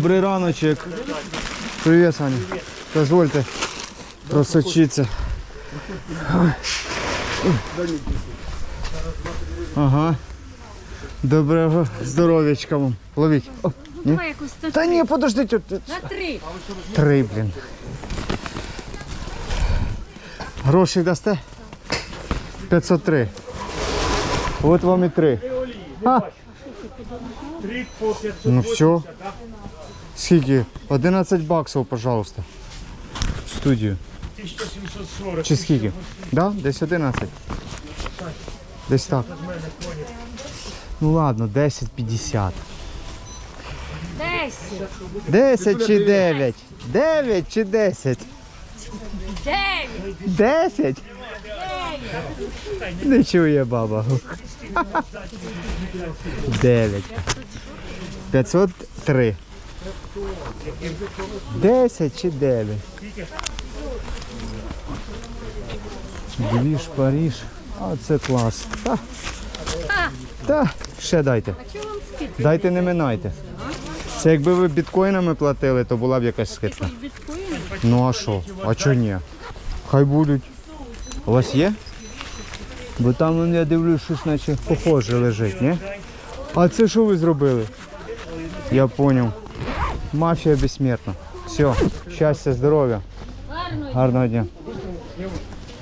Добрий раночок. Привіт, Саня. Дозвольте просочитися. Ага. Доброго здоров'ячка вам. Ловіть. О, ні? Та ні, подождіть. На три. Три, блін. Гроші дасте? 503. От вам і три. А. Ну все. Скільки? 11 баксів, пожалуйста. В студію. 1740. Чи скільки? Да? Десь 11. Десь так. Ну ладно, 10-50. Десять. 10 чи 9? 9 чи 10? Дев'ять. 10? Не чує баба. 9. 503. 10 чи 9? Двіж, Паріж. А це клас. Та, та ще дайте. Дайте не минайте. Це якби ви біткоїнами платили, то була б якась скидка. Ну а що? А чого ні? Хай будуть. У вас є? Бо там я дивлюсь, щось наче похоже лежить, ні? А це що ви зробили? Я зрозумів. Мафія безсмертна. Все, щастя, здоров'я. Гарного дня.